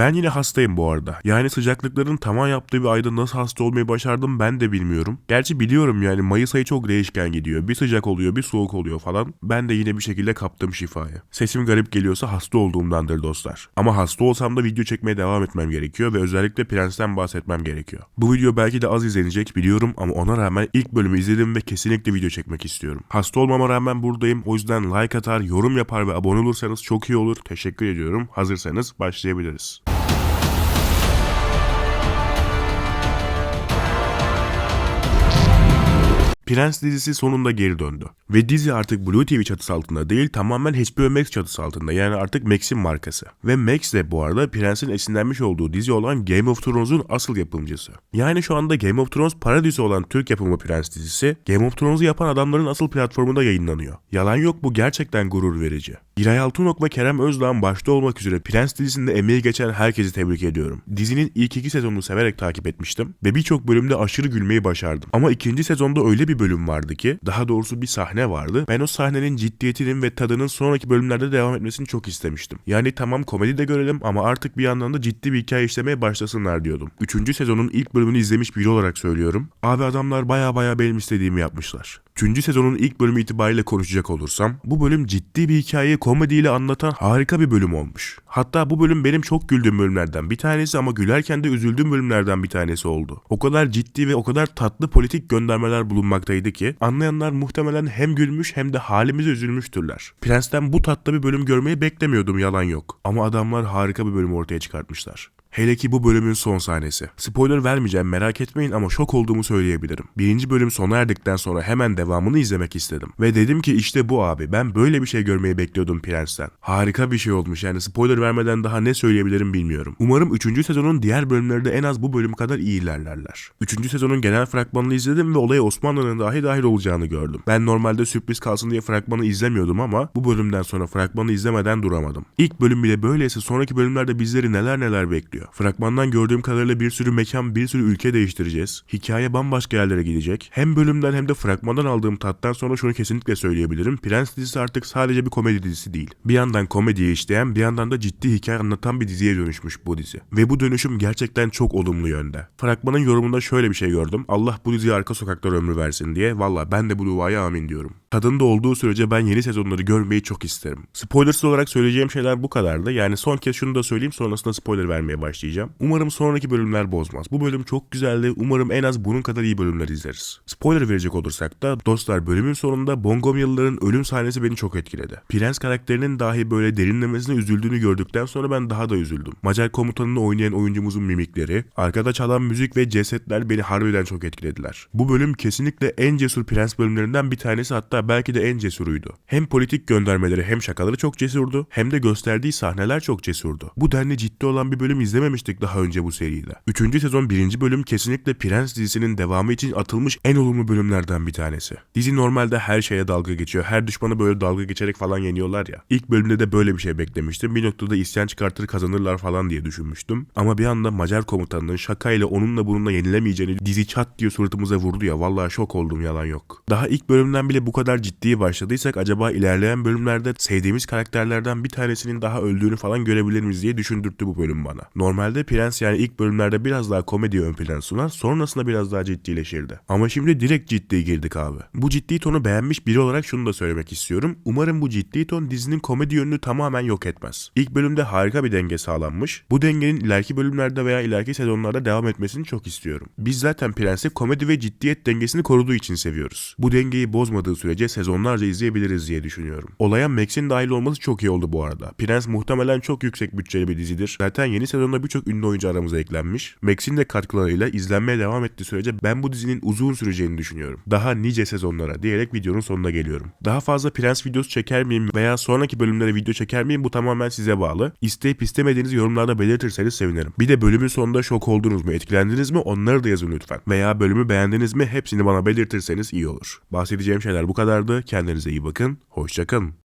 Ben yine hastayım bu arada. Yani sıcaklıkların tavan yaptığı bir ayda nasıl hasta olmayı başardım ben de bilmiyorum. Gerçi biliyorum yani Mayıs ayı çok değişken gidiyor. Bir sıcak oluyor bir soğuk oluyor falan. Ben de yine bir şekilde kaptım şifayı. Sesim garip geliyorsa hasta olduğumdandır dostlar. Ama hasta olsam da video çekmeye devam etmem gerekiyor ve özellikle Prens'ten bahsetmem gerekiyor. Bu video belki de az izlenecek biliyorum ama ona rağmen ilk bölümü izledim ve kesinlikle video çekmek istiyorum. Hasta olmama rağmen buradayım. O yüzden like atar, yorum yapar ve abone olursanız çok iyi olur. Teşekkür ediyorum. Hazırsanız başlayabiliriz. Prens dizisi sonunda geri döndü. Ve dizi artık Blue TV çatısı altında değil tamamen HBO Max çatısı altında yani artık Max'in markası. Ve Max de bu arada Prens'in esinlenmiş olduğu dizi olan Game of Thrones'un asıl yapımcısı. Yani şu anda Game of Thrones paradisi olan Türk yapımı Prens dizisi Game of Thrones'u yapan adamların asıl platformunda yayınlanıyor. Yalan yok bu gerçekten gurur verici. Giray Altınok ve Kerem Özdağ'ın başta olmak üzere Prens dizisinde emeği geçen herkesi tebrik ediyorum. Dizinin ilk iki sezonunu severek takip etmiştim ve birçok bölümde aşırı gülmeyi başardım. Ama ikinci sezonda öyle bir bölüm vardı ki, daha doğrusu bir sahne vardı. Ben o sahnenin ciddiyetinin ve tadının sonraki bölümlerde devam etmesini çok istemiştim. Yani tamam komedi de görelim ama artık bir yandan da ciddi bir hikaye işlemeye başlasınlar diyordum. Üçüncü sezonun ilk bölümünü izlemiş biri olarak söylüyorum. Abi adamlar baya baya benim istediğimi yapmışlar. Üçüncü sezonun ilk bölümü itibariyle konuşacak olursam bu bölüm ciddi bir hikayeyi komediyle anlatan harika bir bölüm olmuş. Hatta bu bölüm benim çok güldüğüm bölümlerden bir tanesi ama gülerken de üzüldüğüm bölümlerden bir tanesi oldu. O kadar ciddi ve o kadar tatlı politik göndermeler bulunmaktaydı ki anlayanlar muhtemelen hem gülmüş hem de halimize üzülmüştürler. Prens'ten bu tatlı bir bölüm görmeyi beklemiyordum yalan yok. Ama adamlar harika bir bölüm ortaya çıkartmışlar. Hele ki bu bölümün son sahnesi. Spoiler vermeyeceğim merak etmeyin ama şok olduğumu söyleyebilirim. Birinci bölüm sona erdikten sonra hemen devamını izlemek istedim. Ve dedim ki işte bu abi ben böyle bir şey görmeyi bekliyordum Prens'ten. Harika bir şey olmuş yani spoiler vermeden daha ne söyleyebilirim bilmiyorum. Umarım 3. sezonun diğer bölümleri de en az bu bölüm kadar iyi ilerlerler. 3. sezonun genel fragmanını izledim ve olaya Osmanlı'nın dahi dahil olacağını gördüm. Ben normalde sürpriz kalsın diye fragmanı izlemiyordum ama bu bölümden sonra fragmanı izlemeden duramadım. İlk bölüm bile böyleyse sonraki bölümlerde bizleri neler neler bekliyor. Fragmandan gördüğüm kadarıyla bir sürü mekan, bir sürü ülke değiştireceğiz. Hikaye bambaşka yerlere gidecek. Hem bölümden hem de fragmandan aldığım tattan sonra şunu kesinlikle söyleyebilirim. Prens dizisi artık sadece bir komedi dizisi değil. Bir yandan komediyi işleyen, bir yandan da ciddi hikaye anlatan bir diziye dönüşmüş bu dizi. Ve bu dönüşüm gerçekten çok olumlu yönde. Fragmanın yorumunda şöyle bir şey gördüm. Allah bu diziye arka sokaklar ömrü versin diye. Valla ben de bu duaya amin diyorum. Tadında olduğu sürece ben yeni sezonları görmeyi çok isterim. Spoilersız olarak söyleyeceğim şeyler bu kadardı. Yani son kez şunu da söyleyeyim sonrasında spoiler vermeye başlayacağım. Umarım sonraki bölümler bozmaz. Bu bölüm çok güzeldi. Umarım en az bunun kadar iyi bölümler izleriz. Spoiler verecek olursak da dostlar bölümün sonunda Bongomyalıların ölüm sahnesi beni çok etkiledi. Prens karakterinin dahi böyle derinlemesine üzüldüğünü gördükten sonra ben daha da üzüldüm. Macar komutanını oynayan oyuncumuzun mimikleri, arkada çalan müzik ve cesetler beni harbiden çok etkilediler. Bu bölüm kesinlikle en cesur prens bölümlerinden bir tanesi hatta belki de en cesuruydu. Hem politik göndermeleri hem şakaları çok cesurdu hem de gösterdiği sahneler çok cesurdu. Bu denli ciddi olan bir bölüm izlememiştik daha önce bu seride. Üçüncü sezon birinci bölüm kesinlikle Prens dizisinin devamı için atılmış en olumlu bölümlerden bir tanesi. Dizi normalde her şeye dalga geçiyor. Her düşmanı böyle dalga geçerek falan yeniyorlar ya. İlk bölümde de böyle bir şey beklemiştim. Bir noktada isyan çıkartır kazanırlar falan diye düşünmüştüm. Ama bir anda Macar komutanının şakayla onunla bununla yenilemeyeceğini dizi çat diye suratımıza vurdu ya. Vallahi şok oldum yalan yok. Daha ilk bölümden bile bu kadar ciddi başladıysak acaba ilerleyen bölümlerde sevdiğimiz karakterlerden bir tanesinin daha öldüğünü falan görebilir miyiz diye düşündürttü bu bölüm bana. Normalde Prens yani ilk bölümlerde biraz daha komedi ön plan sunar sonrasında biraz daha ciddileşirdi. Ama şimdi direkt ciddi girdik abi. Bu ciddi tonu beğenmiş biri olarak şunu da söylemek istiyorum. Umarım bu ciddi ton dizinin komedi yönünü tamamen yok etmez. İlk bölümde harika bir denge sağlanmış. Bu dengenin ileriki bölümlerde veya ileriki sezonlarda devam etmesini çok istiyorum. Biz zaten Prens'i komedi ve ciddiyet dengesini koruduğu için seviyoruz. Bu dengeyi bozmadığı sürece sezonlarca izleyebiliriz diye düşünüyorum. Olaya Max'in dahil olması çok iyi oldu bu arada. Prens muhtemelen çok yüksek bütçeli bir dizidir. Zaten yeni sezonda birçok ünlü oyuncu aramıza eklenmiş. Max'in de katkılarıyla izlenmeye devam ettiği sürece ben bu dizinin uzun süreceğini düşünüyorum. Daha nice sezonlara diyerek videonun sonuna geliyorum. Daha fazla Prens videosu çeker miyim veya sonraki bölümlere video çeker miyim bu tamamen size bağlı. İsteyip istemediğiniz yorumlarda belirtirseniz sevinirim. Bir de bölümün sonunda şok oldunuz mu, etkilendiniz mi onları da yazın lütfen. Veya bölümü beğendiniz mi hepsini bana belirtirseniz iyi olur. Bahsedeceğim şeyler bu kadardı. Kendinize iyi bakın. Hoşçakalın.